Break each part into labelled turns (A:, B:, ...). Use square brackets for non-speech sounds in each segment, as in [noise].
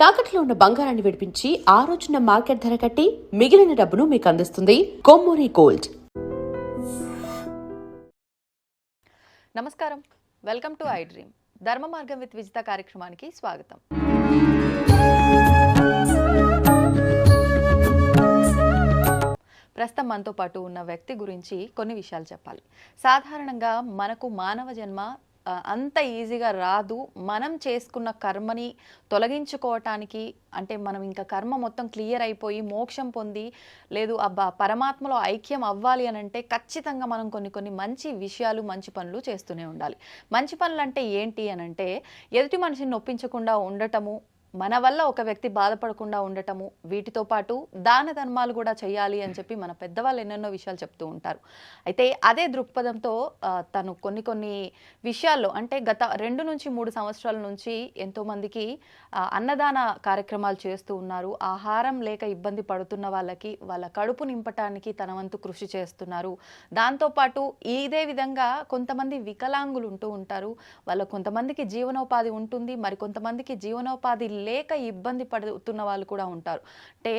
A: తాకట్లో ఉన్న బంగారాన్ని విడిపించి ఆ రోజున మార్కెట్ ధర కట్టి మిగిలిన డబ్బును మీకు అందిస్తుంది కొమ్మూరి గోల్డ్.
B: నమస్కారం. Welcome to I dream. Dharma Margam with Vijitha కార్యక్రమానికి స్వాగతం. ప్రస్తుతం మనతో పాటు ఉన్న వ్యక్తి గురించి కొన్ని విషయాలు చెప్పాలి. సాధారణంగా మనకు మానవ జన్మ అంత ఈజీగా రాదు. మనం చేసుకున్న కర్మని తొలగించుకోవటానికి అంటే మనం ఇంకా కర్మ మొత్తం క్లియర్ అయిపోయి మోక్షం పొంది లేదు అబ్బా పరమాత్మలో ఐక్యం అవ్వాలి అని అంటే ఖచ్చితంగా మనం కొన్ని కొన్ని మంచి విషయాలు మంచి పనులు చేస్తూనే ఉండాలి. మంచి పనులు అంటే ఏంటి అని అంటే ఎదుటి మనిషిని నొప్పించకుండా ఉండటము మన వల్ల ఒక వ్యక్తి బాధపడకుండా ఉండటము వీటితో పాటు దాన ధర్మాలు కూడా చేయాలి అని చెప్పి మన పెద్దవాళ్ళు ఎన్నెన్నో విషయాలు చెప్తూ ఉంటారు. అయితే అదే దృక్పథంతో తను కొన్ని కొన్ని విషయాల్లో అంటే గత రెండు నుంచి మూడు సంవత్సరాల నుంచి ఎంతోమందికి అన్నదాన కార్యక్రమాలు చేస్తూ ఉన్నారు. ఆహారం లేక ఇబ్బంది పడుతున్న వాళ్ళకి వాళ్ళ కడుపు నింపటానికి తన వంతు కృషి చేస్తున్నారు. దాంతోపాటు ఇదే విధంగా కొంతమంది వికలాంగులు ఉంటూ ఉంటారు. వాళ్ళ కొంతమందికి జీవనోపాధి ఉంటుంది. మరి కొంతమందికి జీవనోపాధి లేక ఇబ్బంది పడుతున్న వాళ్ళు కూడా ఉంటారు. అంటే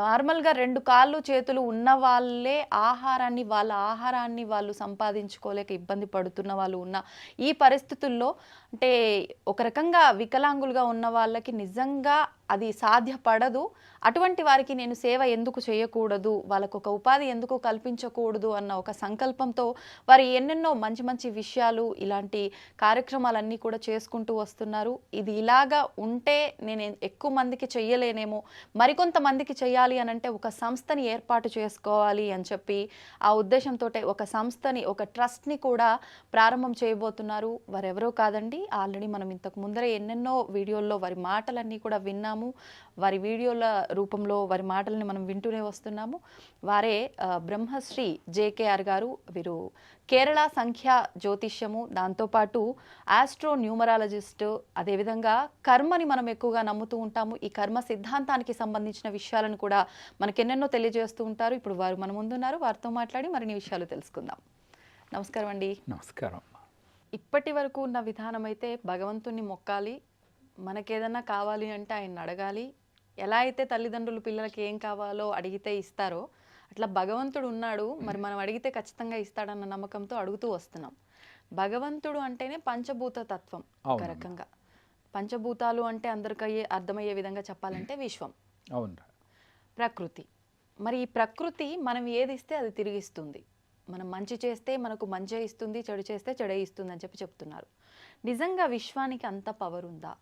B: నార్మల్గా రెండు కాళ్ళు చేతులు ఉన్న వాళ్ళే ఆహారాన్ని వాళ్ళ ఆహారాన్ని వాళ్ళు సంపాదించుకోలేక ఇబ్బంది పడుతున్న వాళ్ళు ఉన్న ఈ పరిస్థితుల్లో అంటే ఒక రకంగా వికలాంగులుగా ఉన్న వాళ్ళకి నిజంగా అది సాధ్యపడదు. అటువంటి వారికి నేను సేవ ఎందుకు చేయకూడదు? వాళ్ళకు ఒక ఉపాధి ఎందుకు కల్పించకూడదు? అన్న ఒక సంకల్పంతో వారు ఎన్నెన్నో మంచి మంచి విషయాలు ఇలాంటి కార్యక్రమాలన్నీ కూడా చేసుకుంటూ వస్తున్నారు. ఇది ఇలాగా ఉంటే నేను ఎక్కువ మందికి చెయ్యలేనేమో మరికొంతమందికి చేయాలి అని అంటే ఒక సంస్థని ఏర్పాటు చేసుకోవాలి అని చెప్పి ఆ ఉద్దేశంతో ఒక సంస్థని ఒక ట్రస్ట్ని కూడా ప్రారంభం చేయబోతున్నారు. వారెవరో కాదండి ఆల్రెడీ మనం ఇంతకు ముందరే ఎన్నెన్నో వీడియోల్లో వారి మాటలన్నీ కూడా విన్నాము. వారి వీడియోల రూపంలో వారి మాటల్ని మనం వింటూనే వస్తున్నాము. వారే బ్రహ్మశ్రీ జేకేఆర్ గారు. వీరు కేరళ సంఖ్య జ్యోతిష్యము. దాంతోపాటు ఆస్ట్రో న్యూమరాలజిస్ట్ అదేవిధంగా కర్మని మనం ఎక్కువగా నమ్ముతూ ఉంటాము. ఈ కర్మ సిద్ధాంతానికి సంబంధించిన విషయాలను కూడా మనకెన్నెన్నో తెలియజేస్తూ ఉంటారు. ఇప్పుడు వారు మన ముందున్నారు. వారితో మాట్లాడి మరిన్ని విషయాలు తెలుసుకుందాం. నమస్కారం అండి
C: నమస్కారం.
B: ఇప్పటి వరకు ఉన్న విధానం అయితే భగవంతుణ్ణి మొక్కాలి మనకేదన్నా కావాలి అంటే ఆయన అడగాలి. ఎలా అయితే తల్లిదండ్రులు పిల్లలకి ఏం కావాలో అడిగితే ఇస్తారో అట్లా భగవంతుడు ఉన్నాడు. మరి మనం అడిగితే ఖచ్చితంగా ఇస్తాడన్న నమ్మకంతో అడుగుతూ వస్తున్నాం. భగవంతుడు అంటేనే పంచభూత తత్వం ఒక. రకంగా. పంచభూతాలు అంటే అందరికీ అర్థమయ్యే విధంగా చెప్పాలంటే విశ్వం.
C: అవునరా
B: ప్రకృతి. మరి ఈ ప్రకృతి మనం ఏది ఇస్తే అది తిరిగిస్తుంది మనం మంచి చేస్తే మనకు మంచి ఇస్తుంది చెడు చేస్తే చెడే ఇస్తుంది అని చెప్పి చెప్తున్నారు. నిజంగా విశ్వానికి అంత పవర్ ఉందా?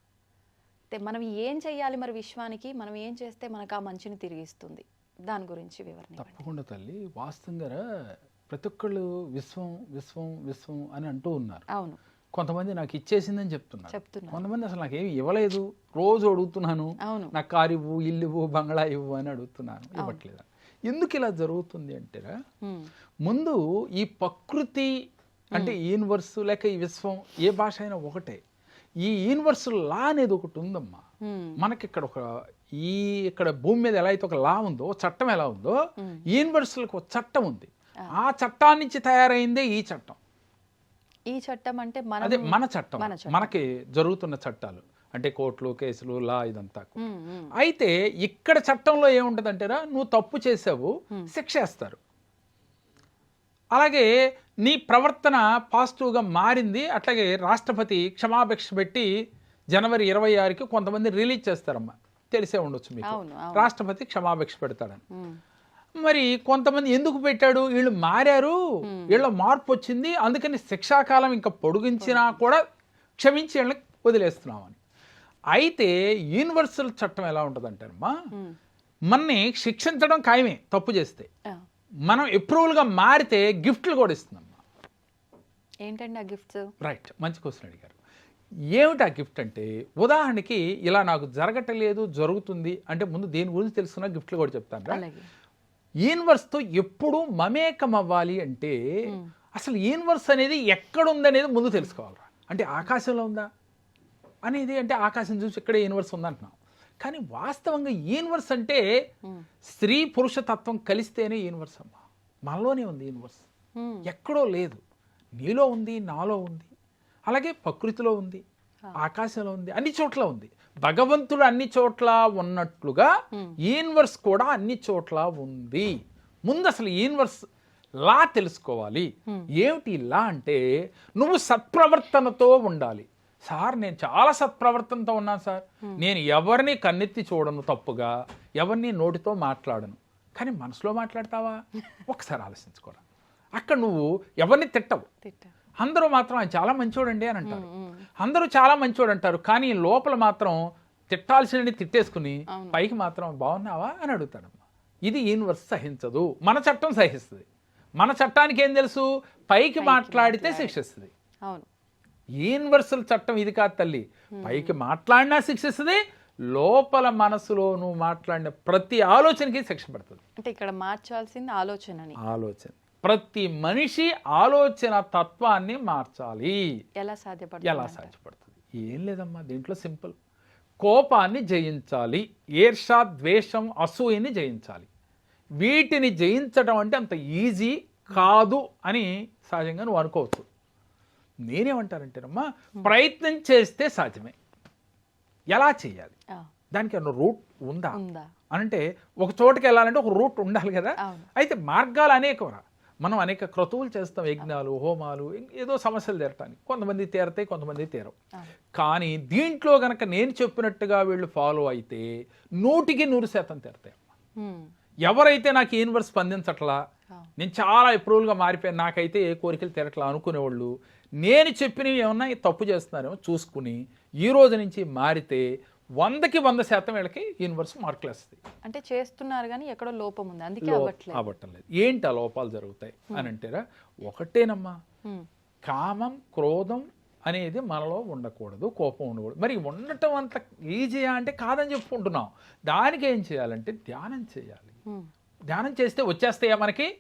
B: మనం ఏం చేయాలి మరి విశ్వానికి? మనం ఏం చేస్తే మనకు ఆ మంచిని తిరిగిస్తుంది? దాని గురించి వివరణ.
C: తప్పకుండా తల్లి. వాస్తవంగా ప్రతి ఒక్కళ్ళు విశ్వం విశ్వం విశ్వం అని అంటూ ఉన్నారు.
B: అవును.
C: కొంతమంది నాకు ఇచ్చేసిందని చెప్తున్నారు.
B: చెప్తున్నారు.
C: కొంతమంది అసలు నాకు ఏమి ఇవ్వలేదు. రోజు అడుగుతున్నాను.
B: అవును.
C: నాకు కారు ఇవ్వు ఇల్లు ఇవ్వు బంగ్లా ఇవ్వు అని అడుగుతున్నాను. ఇవ్వట్లేదు? ఎందుకు ఇలా జరుగుతుంది అంటేరా ముందు ఈ ప్రకృతి అంటే యూనివర్స్ లేక ఈ విశ్వం ఏ భాష అయినా ఒకటే. ఈ యూనివర్స్ లా అనేది ఒకటి ఉందమ్మా. మనకి ఇక్కడ ఒక ఈ ఇక్కడ భూమి మీద ఎలా అయితే ఒక లా ఉందో చట్టం ఎలా ఉందో యూనివర్సల్కి ఒక చట్టం ఉంది. ఆ. చట్టాన్ని నుంచి తయారైందే ఈ చట్టం.
B: ఈ చట్టం అంటే మనం
C: అదే మన చట్టం.
B: మన చట్టం.
C: మనకి జరుగుతున్న చట్టాలు. అంటే కోర్టులు కేసులు లా ఇదంతా అయితే ఇక్కడ చట్టంలో ఏముంటది అంటేరా నువ్వు తప్పు చేసావు శిక్ష వేస్తారు. అలాగే నీ ప్రవర్తన పాజిటివ్గా మారింది. అట్లాగే రాష్ట్రపతి క్షమాభిక్ష పెట్టి జనవరి ఇరవై ఆరుకి కొంతమంది రిలీజ్ చేస్తారమ్మా. తెలిసే ఉండొచ్చు మీకు. రాష్ట్రపతి క్షమాభిక్ష పెడతాడని. మరి కొంతమంది ఎందుకు పెట్టాడు? వీళ్ళు మారారు. వీళ్ళ మార్పు వచ్చింది. అందుకని శిక్షాకాలం ఇంకా పొడిగించినా కూడా క్షమించి వీళ్ళని వదిలేస్తున్నామని. అయితే యూనివర్సల్ చట్టం ఎలా ఉంటుందంటారమ్మా? మనని శిక్షించడం ఖాయమే తప్పు చేస్తే. మనం అప్రూవల్గా మారితే గిఫ్ట్లు కూడా ఇస్తుందమ్మా
B: ఏంటండి ఆ గిఫ్ట్స్?
C: రైట్ మంచి క్వశ్చన్ అడిగారు. ఏమిటి ఆ గిఫ్ట్ అంటే ఉదాహరణకి ఇలా నాకు జరగటలేదు జరుగుతుంది అంటే ముందు దేని గురించి తెలుసుకున్న గిఫ్ట్లు కూడా చెప్తాను యూనివర్స్తో ఎప్పుడు మమేకం అవ్వాలి అంటే అసలు యూనివర్స్ అనేది ఎక్కడ ఉందనేది ముందు తెలుసుకోవాలిరా. అంటే ఆకాశంలో ఉందా? అనేది అంటే ఆకాశం చూసి ఇక్కడే యూనివర్స్ ఉందంటున్నాం. కానీ వాస్తవంగా యూనివర్స్ అంటే స్త్రీ పురుష తత్వం కలిస్తేనే యూనివర్స్ అమ్మా. మనలోనే ఉంది యూనివర్స్
B: ఉమ్,
C: ఎక్కడో లేదు. నీలో ఉంది నాలో ఉంది. అలాగే ప్రకృతిలో ఉంది ఆకాశంలో ఉంది అన్ని చోట్ల ఉంది. భగవంతుడు అన్ని చోట్ల ఉన్నట్లుగా యూనివర్స్ కూడా అన్ని చోట్ల ఉంది. ముందు అసలు యూనివర్స్ లా తెలుసుకోవాలి. ఏమిటి లా అంటే నువ్వు సత్ప్రవర్తనతో ఉండాలి. సార్ నేను చాలా సత్ప్రవర్తనతో ఉన్నాను సార్. నేను ఎవరిని కన్నెత్తి చూడను తప్పుగా ఎవరిని నోటితో మాట్లాడను. కానీ మనసులో మాట్లాడతావా? [laughs] ఒకసారి ఆలోచించుకోరా. అక్కడ నువ్వు ఎవరిని తిట్టవు.
B: తిట్టా
C: అందరూ మాత్రం ఆయన చాలా మంచోడండి అని అంటారు. అందరూ చాలా మంచోడు అంటారు. కానీ లోపల మాత్రం తిట్టాల్సిన తిట్టేసుకుని పైకి మాత్రం బాగున్నావా అని అడుగుతాడమ్మా ఇది యూనివర్స్ సహించదు. మన చట్టం సహిస్తుంది. మన చట్టానికి ఏం తెలుసు? పైకి మాట్లాడితే శిక్షిస్తుంది.
B: అవును.
C: యూనివర్సల్ చట్టం ఇది కాదు తల్లి. పైకి మాట్లాడినా శిక్షిస్తుంది లోపల మనసులో నువ్వు మాట్లాడిన ప్రతి ఆలోచనకి శిక్ష పడుతుంది.
B: అంటే ఇక్కడ మార్చాల్సింది ఆలోచనని.
C: ఆలోచన. ప్రతి మనిషి ఆలోచన తత్వాన్ని మార్చాలి.
B: ఎలా సాధ్యపడుతుంది
C: ఎలా సాధ్యపడుతుంది? ఏం లేదమ్మా దీంట్లో సింపుల్. కోపాన్ని జయించాలి ఈర్ష ద్వేషం అసూయని జయించాలి. వీటిని జయించడం అంటే అంత ఈజీ కాదు అని సహజంగా నువ్వు అనుకోవచ్చు. నేనేమంటానంటేనమ్మా ప్రయత్నం చేస్తే సాధ్యమే. ఎలా చేయాలి? దానికి ఏమన్నా రూట్ ఉందా? అంటే ఒక చోటుకి వెళ్ళాలంటే ఒక రూట్ ఉండాలి కదా. అయితే మార్గాలు అనేకం రా. మనం అనేక క్రతువులు చేస్తాం యజ్ఞాలు హోమాలు ఏదో సమస్యలు తీరటానికి. కొంతమంది తీరతాయి కొంతమంది తీరవు. కానీ దీంట్లో గనక నేను చెప్పినట్టుగా వీళ్ళు ఫాలో అయితే నూటికి నూరు శాతం తీరతాయి ఎవరైతే నాకు యూనివర్స్ స్పందించట్లా. నేను చాలా అప్రూవల్గా మారిపోయాను. నాకైతే ఏ కోరికలు తీరట్లా అనుకునేవాళ్ళు. నేను చెప్పినవి ఏమన్నా తప్పు చేస్తున్నారేమో చూసుకుని ఈ రోజు నుంచి మారితే వందకి వంద శాతం వీళ్ళకి యూనివర్స్ మార్కులు వస్తాయి.
B: అంటే చేస్తున్నారు కానీ ఎక్కడో లోపం ఉంది. అందుకే
C: అవ్వటం లేదు ఏంటి ఆ లోపాలు జరుగుతాయి? అని అంటారా ఒకటేనమ్మా కామం క్రోధం అనేది మనలో ఉండకూడదు కోపం ఉండకూడదు. మరి ఉండటం అంత ఈజీయా అంటే కాదని చెప్పుకుంటున్నాం. దానికి ఏం చేయాలంటే ధ్యానం చేయాలి. ధ్యానం చేస్తే వచ్చేస్తాయా మనకి?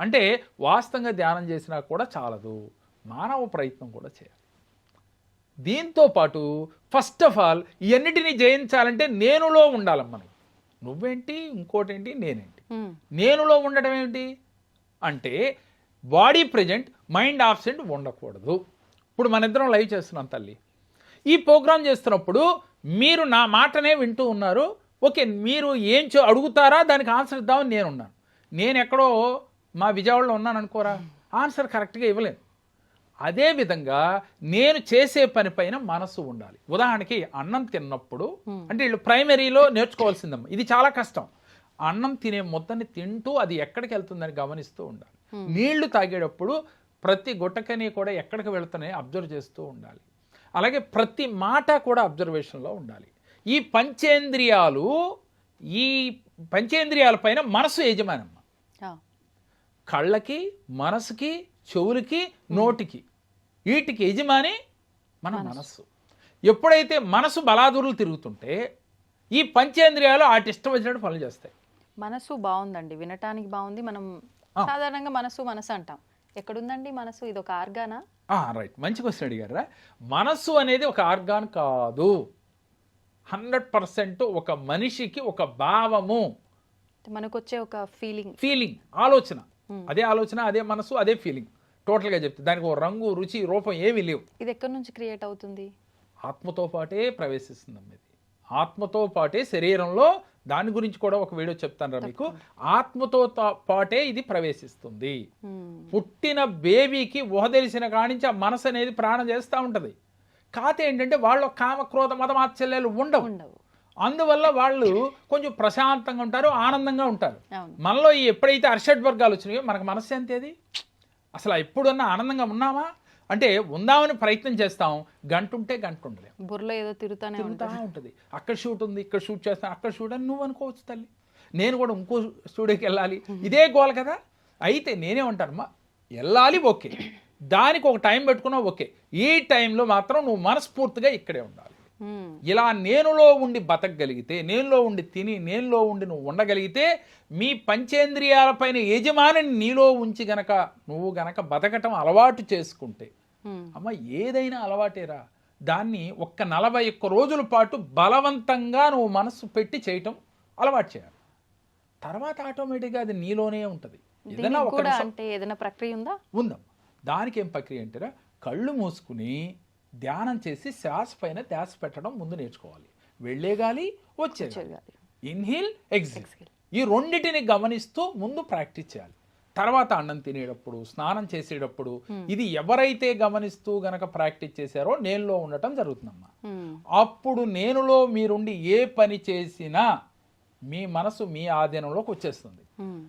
C: అంటే వాస్తవంగా ధ్యానం చేసినా కూడా చాలదు. మానవ ప్రయత్నం కూడా చేయాలి. దీంతో పాటు ఫస్ట్ ఆఫ్ ఆల్ ఇవన్నిటిని జయించాలంటే నేనులో ఉండాలమ్మ మనం. నువ్వేంటి? ఇంకోటేంటి? నేనేంటి? నేనులో ఉండడం ఏమిటి? అంటే బాడీ ప్రజెంట్ మైండ్ ఆబ్సెంట్ ఉండకూడదు. ఇప్పుడు మన ఇద్దరం లైవ్ చేస్తున్నాం తల్లి. ఈ ప్రోగ్రామ్ చేస్తున్నప్పుడు మీరు నా మాటనే వింటూ ఉన్నారు. ఓకే మీరు ఏం చే అడుగుతారా? దానికి ఆన్సర్ ఇద్దామని నేను ఉన్నాను నేను ఎక్కడో మా విజయవాడలో ఉన్నాను అనుకోరా ఆన్సర్ కరెక్ట్గా ఇవ్వలేను అదే విధంగా నేను చేసే పని పైన మనసు ఉండాలి. ఉదాహరణకి అన్నం తిన్నప్పుడు అంటే వీళ్ళు ప్రైమరీలో నేర్చుకోవాల్సిందమ్మా. ఇది చాలా కష్టం. అన్నం తినే ముద్దని తింటూ అది ఎక్కడికి వెళ్తుందని గమనిస్తూ ఉండాలి. నీళ్ళు తాగేటప్పుడు ప్రతి గుట్టకని కూడా ఎక్కడికి వెళ్తున్నాయి అబ్జర్వ్ చేస్తూ ఉండాలి. అలాగే ప్రతి మాట కూడా అబ్జర్వేషన్లో ఉండాలి. ఈ పంచేంద్రియాలు ఈ పంచేంద్రియాల పైన మనసు యజమానమ్మ. కళ్ళకి మనసుకి చెవులకి నోటికి వీటికి యజమాని మన మనస్సు. ఎప్పుడైతే మనసు బలాదురులు తిరుగుతుంటే ఈ పంచేంద్రియాలు వాటి ఇష్టం వచ్చినట్టు పనులు చేస్తాయి.
B: మనసు బాగుందండి. వినటానికి బాగుంది. మనం సాధారణంగా మనసు మనసు అంటాం. ఎక్కడుందండి మనసు ఇది ఒక ఆర్గానా?
C: రైట్. మంచి క్వశ్చన్ అడిగారా మనస్సు అనేది ఒక ఆర్గాన్ కాదు. హండ్రెడ్ పర్సెంట్ ఒక మనిషికి ఒక భావము.
B: మనకు వచ్చే ఒక ఫీలింగ్
C: ఫీలింగ్ ఆలోచన. అదే ఆలోచన అదే మనసు అదే ఫీలింగ్ టోటల్గా చెప్తే దానికి ఒక రంగు రుచి రూపం ఏమీ లేవు.
B: ఇది ఎక్కడి నుంచి క్రియేట్ అవుతుంది?
C: ఆత్మతో పాటే ప్రవేశిస్తుందమ్మ ఇది. ఆత్మతో పాటే శరీరంలో దాని గురించి కూడా ఒక వీడియో చెప్తాను రా మీకు. ఆత్మతో పాటే ఇది ప్రవేశిస్తుంది.
B: ఉమ్,
C: పుట్టిన బేబీకి ఊహ తెలిసిన కానించి ఆ మనసు అనేది ప్రాణం చేస్తూ ఉంటుంది. కాతే ఏంటంటే వాళ్ళు కామ క్రోధ మతమాత్సల్యాలు ఉండవు.
B: ఉండవు.
C: అందువల్ల వాళ్ళు కొంచెం ప్రశాంతంగా ఉంటారు ఆనందంగా ఉంటారు. మనలో ఈ ఎప్పుడైతే అర్షడ్ వర్గాలు వచ్చినాయో మనకు మనసు ఎంతేది అసలు ఎప్పుడన్నా ఆనందంగా ఉన్నామా? అంటే ఉందామని ప్రయత్నం చేస్తాం. గంట ఉంటే గంట ఉండలేం.
B: బుర్రలో ఏదో తిరుగుతానే
C: తిరుగుతూ ఉంటుంది. అక్కడ షూట్ ఉంది ఇక్కడ షూట్ చేస్తాను అక్కడ షూట్ అని నువ్వు అనుకోవచ్చు తల్లి. నేను కూడా ఇంకో స్టూడియోకి వెళ్ళాలి. ఇదే గోల్ కదా? అయితే నేనే ఉంటానమ్మా వెళ్ళాలి ఓకే. దానికి ఒక టైం పెట్టుకున్నావు ఓకే. ఈ టైంలో మాత్రం నువ్వు మనస్ఫూర్తిగా ఇక్కడే ఉండాలి. ఇలా నేనులో ఉండి బతకగలిగితే నేనులో ఉండి తిని నేనులో ఉండి నువ్వు ఉండగలిగితే మీ పంచేంద్రియాలపైన యజమానిని నీలో ఉంచి గనక నువ్వు గనక బతకటం అలవాటు చేసుకుంటే అమ్మ ఏదైనా అలవాటేరా. దాన్ని ఒక్క నలభై ఒక్క రోజుల పాటు బలవంతంగా నువ్వు మనసు పెట్టి చేయటం అలవాటు చేయాలి. తర్వాత ఆటోమేటిక్గా అది నీలోనే ఉంటుంది. ఏదైనా ఒక
B: అంటే ఏదైనా ప్రక్రియ ఉందా?
C: ఉందమ్మా. దానికి ఏం ప్రక్రియ అంటారా కళ్ళు మూసుకుని ధ్యానం చేసి శ్వాస పైన ధ్యాస పెట్టడం ముందు నేర్చుకోవాలి వెళ్ళే గాలి వచ్చే గాలి.
B: చెయ్యాలి.
C: Inhale exhale. ఈ రెండిటిని గమనిస్తూ ముందు ప్రాక్టీస్ చేయాలి తర్వాత అన్నం తినేటప్పుడు స్నానం చేసేటప్పుడు ఇది ఎవరైతే గమనిస్తూ గనక ప్రాక్టీస్ చేశారో నేనులో ఉండటం జరుగుతుందమ్మా
B: మ్మ్.
C: అప్పుడు నేనులో మీరుండి ఏ పని చేసినా మీ మనసు మీ ఆధీనంలోకి వచ్చేస్తుంది.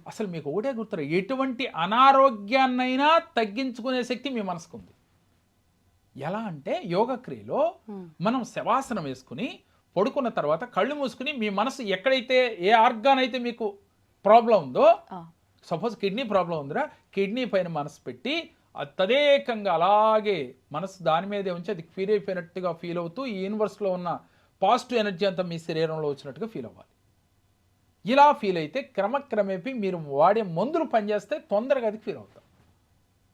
C: అసలు మీకు ఒకటే గుర్తురా ఎటువంటి అనారోగ్యాన్నైనా తగ్గించుకునే శక్తి మీ మనసుకు ఉంది. ఎలా అంటే యోగ క్రియలో మనం శవాసనం వేసుకుని పడుకున్న తర్వాత కళ్ళు మూసుకుని మీ మనసు ఎక్కడైతే ఏ ఆర్గాన్ అయితే మీకు ప్రాబ్లం ఉందో. సపోజ్ కిడ్నీ ప్రాబ్లం ఉందిరా కిడ్నీ పైన మనసు పెట్టి తదేకంగా అలాగే మనసు దాని మీదే ఉంచి అది ఫీల్ అయిపోయినట్టుగా ఫీల్ అవుతూ ఈ యూనివర్స్లో ఉన్న పాజిటివ్ ఎనర్జీ అంతా మీ శరీరంలో వచ్చినట్టుగా ఫీల్ అవ్వాలి. ఇలా ఫీల్ అయితే క్రమక్రమేపీ మీరు వాడే మందులు పనిచేస్తే తొందరగా అది ఫీల్ అవుతాం.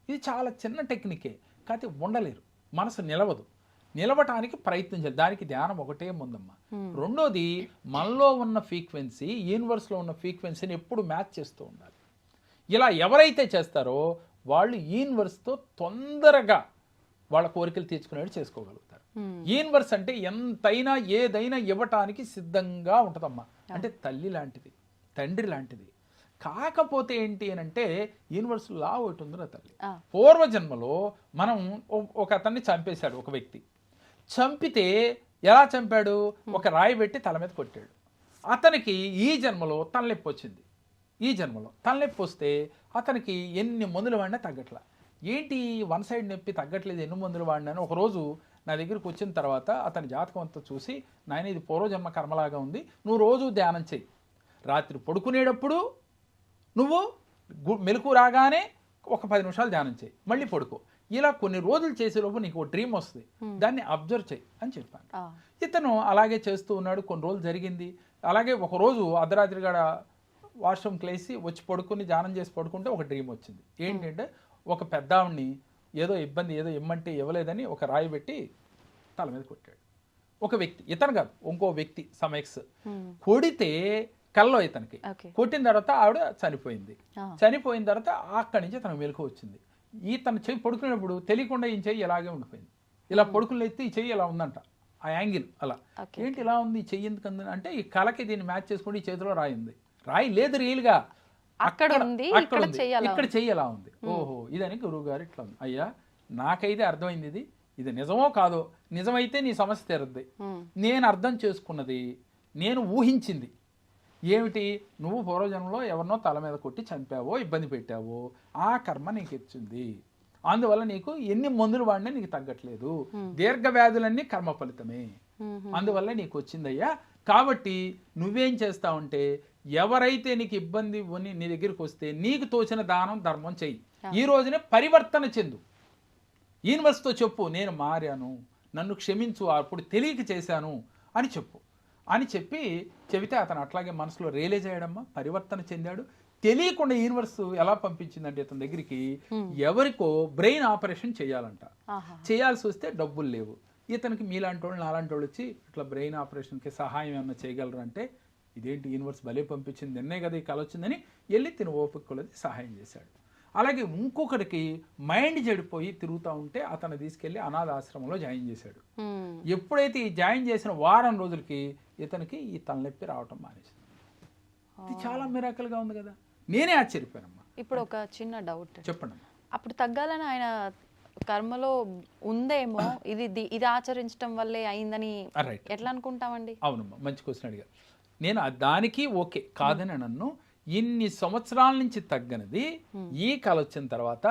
C: ఇది చాలా చిన్న టెక్నికే కాకపోతే ఉండలేరు. మనసు నిలవదు. నిలవటానికి ప్రయత్నించాలి దానికి ధ్యానం ఒకటే ముందమ్మా. రెండోది మనలో ఉన్న ఫ్రీక్వెన్సీ యూనివర్స్లో ఉన్న ఫ్రీక్వెన్సీని ఎప్పుడు మ్యాచ్ చేస్తూ ఉండాలి. ఇలా ఎవరైతే చేస్తారో వాళ్ళు యూనివర్స్తో తొందరగా వాళ్ళ కోరికలు తీర్చుకునేట్టు చేసుకోగలుగుతారు
B: మ్మ్.
C: యూనివర్స్ అంటే ఎంతైనా ఏదైనా ఇవ్వటానికి సిద్ధంగా ఉంటుందమ్మా. అంటే తల్లి లాంటిది తండ్రి లాంటిది. కాకపోతే ఏంటి అని అంటే యూనివర్స్ లా ఒకటి ఉంది నా తల్లి. పూర్వజన్మలో మనం ఒక అతన్ని చంపేశాడు ఒక వ్యక్తి. చంపితే ఎలా చంపాడు? ఒక రాయి పెట్టి తల మీద కొట్టాడు. అతనికి ఈ జన్మలో తలనొప్పి వచ్చింది. ఈ జన్మలో తలనొప్పి వస్తే అతనికి ఎన్ని మందులు వాడినా తగ్గట్లా. ఏంటి వన్ సైడ్ నొప్పి తగ్గట్లేదు ఎన్ని మందులు వాడినాను ఒకరోజు నా దగ్గరికి వచ్చిన తర్వాత అతని జాతకం అంతా చూసి నాయన ఇది పూర్వజన్మ కర్మలాగా ఉంది. నువ్వు రోజు ధ్యానం చెయ్యి. రాత్రి పడుకునేటప్పుడు నువ్వు మెలకు రాగానే ఒక పది నిమిషాలు ధ్యానం చేయి మళ్ళీ పడుకో. ఇలా కొన్ని రోజులు చేసేలోపు నీకు ఒక డ్రీమ్ వస్తుంది. దాన్ని అబ్జర్వ్ చేయి అని చెప్పాను. ఇతను అలాగే చేస్తూ ఉన్నాడు. కొన్ని రోజులు జరిగింది. అలాగే ఒక రోజు అర్ధరాత్రి గడ వాష్రూమ్కి లేసి వచ్చి పడుకుని ధ్యానం చేసి పడుకుంటే ఒక డ్రీమ్ వచ్చింది. ఏంటంటే ఒక పెద్దావిడ్ని ఏదో ఇబ్బంది ఏదో ఇమ్మంటే ఇవ్వలేదని ఒక రాయి పెట్టి తల మీద కొట్టాడు. ఒక వ్యక్తి ఇతను కాదు ఇంకో వ్యక్తి సమెక్స్
B: మ్మ్.
C: కొడితే కల్లో ఇతనికి. కొట్టిన తర్వాత ఆవిడ చనిపోయింది. చనిపోయిన తర్వాత అక్కడి నుంచి తనకు మెలకు వచ్చింది. ఈ తన చెయ్యి పడుకునేటప్పుడు తెలియకుండా ఈ చెయ్యి ఇలాగే ఉండిపోయింది. ఇలా పడుకుని ఎత్తి ఈ చెయ్యి ఇలా ఉందంట ఆ యాంగిల్ అలా. ఏంటి ఇలా ఉంది ఈ చెయ్యి ఎందుకు అంటే ఈ కళకి దీన్ని మ్యాచ్ చేసుకుంటే ఈ చేతిలో రాయి ఉంది రాయి లేదు రియల్గా.
B: అక్కడ ఉంది, ఇక్కడ
C: ఇక్కడ చెయ్యి ఎలా ఉంది. ఓహో ఇదని గురువు గారు ఇట్లా ఉంది. అయ్యా నాకైతే అర్థమైంది ఇది. ఇది నిజమో కాదో? నిజమైతే నీ సమస్య తీరద్ది. నేను అర్థం చేసుకున్నది నేను ఊహించింది. ఏమిటి? నువ్వు పూర్వజన్మలో ఎవరినో తల మీద కొట్టి చంపావో ఇబ్బంది పెట్టావో ఆ కర్మ నీకు ఇచ్చింది. అందువల్ల నీకు ఎన్ని మందులు వాడినా నీకు తగ్గట్లేదు. దీర్ఘ వ్యాధులన్నీ కర్మ ఫలితమే. అందువల్ల నీకు వచ్చిందయ్యా. కాబట్టి నువ్వేం చేస్తావంటే ఎవరైతే నీకు ఇబ్బంది ఉని నీ దగ్గరికి వస్తే నీకు తోచిన దానం ధర్మం చెయ్యి. ఈ రోజునే పరివర్తన చెందు. యూనివర్స్తో చెప్పు నేను మారాను నన్ను క్షమించు అప్పుడు తెలియక చేశాను అని చెప్పు. అని చెప్పి చెబితే అతను అట్లాగే మనసులో రియలైజ్ అయ్యాడమ్మా పరివర్తన చెందాడు. తెలియకుండా యూనివర్స్ ఎలా పంపించిందంటే ఇతని దగ్గరికి? ఎవరికో బ్రెయిన్ ఆపరేషన్ చేయాలంట. చేయాల్సి వస్తే డబ్బులు లేవు. ఇతనికి మీలాంటి వాళ్ళు నాలాంటి వాళ్ళు వచ్చి ఇట్లా బ్రెయిన్ ఆపరేషన్కి సహాయం ఏమన్నా చేయగలరు అంటే ఇదేంటి యూనివర్స్ భలే పంపించింది? నిన్నే కదా ఈ కళ వచ్చిందని వెళ్ళి తిన ఓపిక కొలది సహాయం చేశాడు. అలాగే ఇంకొకరికి మైండ్ చెడిపోయి తిరుగుతూ ఉంటే అతను తీసుకెళ్ళి అనాథ ఆశ్రమంలో జాయిన్ చేశాడు.
B: మ్మ్.
C: ఎప్పుడైతే ఈ జాయిన్ చేసిన వారం రోజులకి ఇతనికి ఈ తలనొప్పి రావటం మానేసింది. ఇది చాలా మిరాకల్గా ఉంది కదా. నేనే ఆశ్చర్యపోయానమ్మా.
B: ఇప్పుడు ఒక చిన్న డౌట్
C: చెప్పండి.
B: అప్పుడు తగ్గాలని ఆయన కర్మలో ఉందేమో ఇది ఇది ఆచరించడం వల్లే అయిందని
C: రైట్
B: ఎట్లా అనుకుంటామండి?
C: అవునమ్మా మంచి క్వశ్చన్ అడిగారు. నేను దానికి ఓకే కాదని నన్ను ఇన్ని సంవత్సరాల నుంచి తగ్గనిది. ఈ కళ వచ్చిన తర్వాత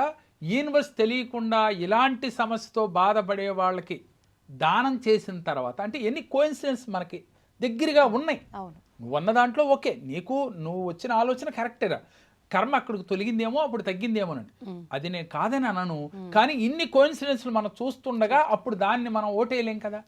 C: యూనివర్స్ తెలియకుండా ఇలాంటి సమస్యతో బాధపడే వాళ్ళకి దానం చేసిన తర్వాత అంటే ఎన్ని కోయిన్సిడెన్స్ మనకి దగ్గరగా ఉన్నాయి. నువ్వు అన్న దాంట్లో ఓకే నీకు నువ్వు వచ్చిన ఆలోచన కరెక్టేరా కర్మ అక్కడికి తొలగిందేమో అప్పుడు తగ్గిందేమోనండి అది నేను కాదని అనను. కానీ ఇన్ని కోయిన్సిడెన్స్లు మనం చూస్తుండగా అప్పుడు దాన్ని మనం ఓటేయలేం కదా.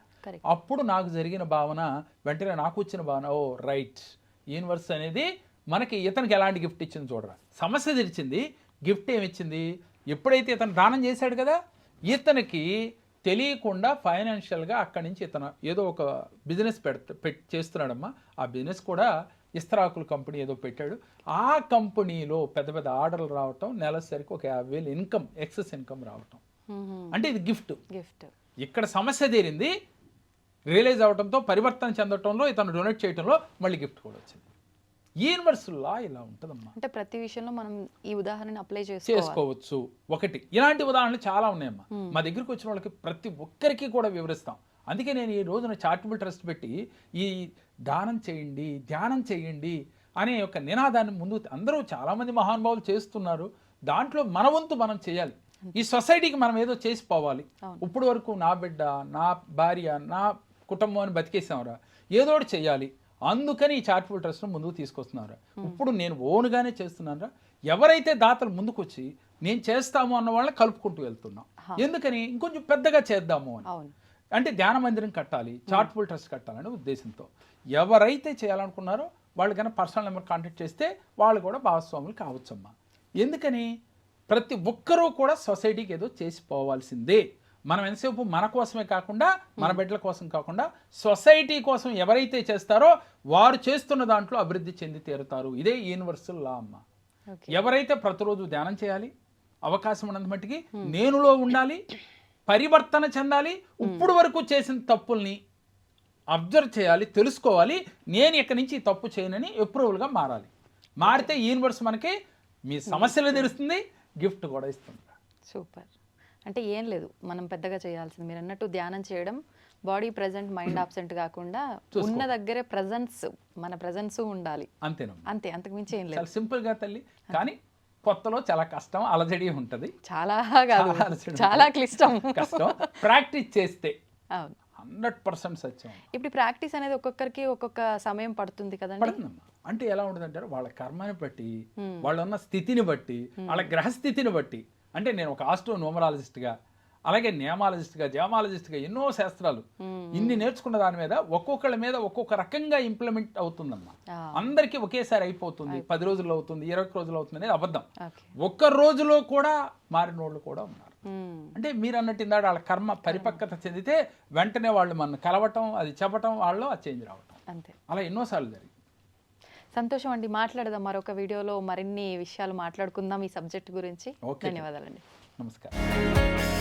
C: అప్పుడు నాకు జరిగిన భావన వెంటనే నాకు వచ్చిన భావన ఓ రైట్. యూనివర్స్ అనేది మనకి ఇతనికి ఎలాంటి గిఫ్ట్ ఇచ్చింది చూడరా. సమస్య తెరిచింది గిఫ్ట్ ఏమిచ్చింది ఎప్పుడైతే ఇతను దానం చేశాడు కదా ఇతనికి తెలియకుండా ఫైనాన్షియల్గా అక్కడి నుంచి ఇతను ఏదో ఒక బిజినెస్ పెడత పెట్ చేస్తున్నాడమ్మా. ఆ బిజినెస్ కూడా ఇస్తరాకుల కంపెనీ ఏదో పెట్టాడు. ఆ కంపెనీలో పెద్ద పెద్ద ఆర్డర్లు రావటం నెలసరికి ఒక యాభై వేలు ఇన్కమ్ ఎక్సెస్ ఇన్కమ్ రావటం. అంటే ఇది గిఫ్ట్.
B: గిఫ్ట్.
C: ఇక్కడ సమస్య తీరింది రియలైజ్ అవడంతో పరివర్తన చెందటంలో ఇతను డొనేట్ చేయడంలో మళ్ళీ గిఫ్ట్ కూడా వచ్చింది. యూనివర్సల్ లా ఇలా ఉంటుందమ్మా.
B: అంటే ప్రతి విషయంలో మనం ఈ ఉదాహరణని అప్లై
C: చేసుకోవచ్చు. ఒకటి ఇలాంటి ఉదాహరణలు చాలా ఉన్నాయమ్మా. మా దగ్గరికి వచ్చిన వాళ్ళకి ప్రతి ఒక్కరికి కూడా వివరిస్తాం. అందుకే నేను ఈ రోజున చారిటబుల్ ట్రస్ట్ పెట్టి ఈ దానం చేయండి ధ్యానం చేయండి అనే ఒక నినాదాన్ని ముందు అందరూ చాలామంది మహానుభావులు చేస్తున్నారు. దాంట్లో మన వంతు మనం చేయాలి. ఈ సొసైటీకి మనం ఏదో చేసి పోవాలి. ఇప్పుడు వరకు నా బిడ్డ నా భార్య నా కుటుంబం అని బతికేసాంరా. ఏదో ఒకటి చేయాలి అందుకని ఈ చారిటబుల్ ట్రస్ట్ ముందుకు తీసుకొస్తున్నారు. ఇప్పుడు నేను ఓన్గానే చేస్తున్నారా ఎవరైతే దాతలు ముందుకు వచ్చి నేను చేస్తాము అన్న వాళ్ళని కలుపుకుంటూ వెళ్తున్నాం. ఎందుకని? ఇంకొంచెం పెద్దగా చేద్దాము అని. అంటే ధ్యాన మందిరం కట్టాలి చారిటబుల్ ట్రస్ట్ కట్టాలనే ఉద్దేశంతో. ఎవరైతే చేయాలనుకున్నారో వాళ్ళు కన్నా పర్సనల్ నెంబర్ కాంటాక్ట్ చేస్తే వాళ్ళు కూడా భాగస్వాములు కావచ్చమ్మా. ఎందుకని? ప్రతి ఒక్కరూ కూడా సొసైటీకి ఏదో చేసి పోవాల్సిందే. మనం ఎంతసేపు మన కోసమే కాకుండా మన బిడ్డల కోసం కాకుండా సొసైటీ కోసం ఎవరైతే చేస్తారో వారు చేస్తున్న దాంట్లో అభివృద్ధి చెంది తీరుతారు. ఇదే యూనివర్సల్ లా అమ్మ. ఎవరైతే ప్రతిరోజు ధ్యానం చేయాలి అవకాశం ఉన్నంత మట్టికి నేనులో ఉండాలి పరివర్తన చెందాలి ఇప్పుడు వరకు చేసిన తప్పుల్ని అబ్జర్వ్ చేయాలి తెలుసుకోవాలి నేను ఇక్కడి నుంచి తప్పు చేయనని అప్రూవల్గా మారాలి. మారితే యూనివర్స్ మనకి మీ సమస్యలు తెలుస్తుంది గిఫ్ట్ కూడా ఇస్తుంది.
B: సూపర్. అంటే ఏం లేదు. మనం పెద్దగా చేయాల్సింది మీరు అన్నట్టు ధ్యానం చేయడం బాడీ ప్రజెంట్ మైండ్ ఆబ్సెంట్ కాకుండా ఉన్న దగ్గరే ప్రజెన్స్ మన ప్రజెన్స్ ఉండాలి.
C: అంతేనమ్మా.
B: అంతే అంతకు మించి ఏం లేదు.
C: చాలా సింపుల్గా తల్లి. కానీ కొత్తలో చాలా కష్టం అలజడి ఉంటుంది.
B: చాలా కాదు.
C: చాలా
B: క్లిష్టం.
C: కష్టం. ప్రాక్టీస్ చేస్తే హండ్రెడ్ పర్సెంట్ సత్యం.
B: ఇప్పుడు ప్రాక్టీస్ అనేది ఒక్కొక్కరికి ఒక్కొక్క సమయం పడుతుంది కదండి.
C: అంటే ఎలా ఉంటుందంటే వాళ్ళ కర్మని బట్టి వాళ్ళు ఉన్న స్థితిని బట్టి వాళ్ళ గ్రహస్థితిని బట్టి అంటే నేను ఒక ఆస్ట్రో న్యూమరాలజిస్ట్గా అలాగే నియమాలజిస్ట్గా జియామాలజిస్ట్గా ఎన్నో శాస్త్రాలు ఇన్ని నేర్చుకున్న దాని మీద ఒక్కొక్కళ్ళ మీద ఒక్కొక్క రకంగా ఇంప్లిమెంట్ అవుతుందమ్మా
B: ఆ.
C: అందరికీ ఒకేసారి అయిపోతుంది. పది రోజుల్లో అవుతుంది ఇరవై రోజుల్లో అవుతుంది అనేది అబద్ధం. ఒక్క రోజులో కూడా మారిన వాళ్ళు కూడా ఉన్నారు. అంటే మీరు అన్నట్టు ఇందాక వాళ్ళ కర్మ పరిపక్వత చెందితే వెంటనే వాళ్ళు మన కలవటం అది చెప్పటం వాళ్ళు అది చేంజ్ రావటం. అలా ఎన్నోసార్లు జరిగింది.
B: సంతోషం అండి. మాట్లాడదాం మరొక వీడియోలో మరిన్ని విషయాలు మాట్లాడుకుందాం ఈ సబ్జెక్ట్ గురించి. ధన్యవాదాలండి.
C: నమస్కారం.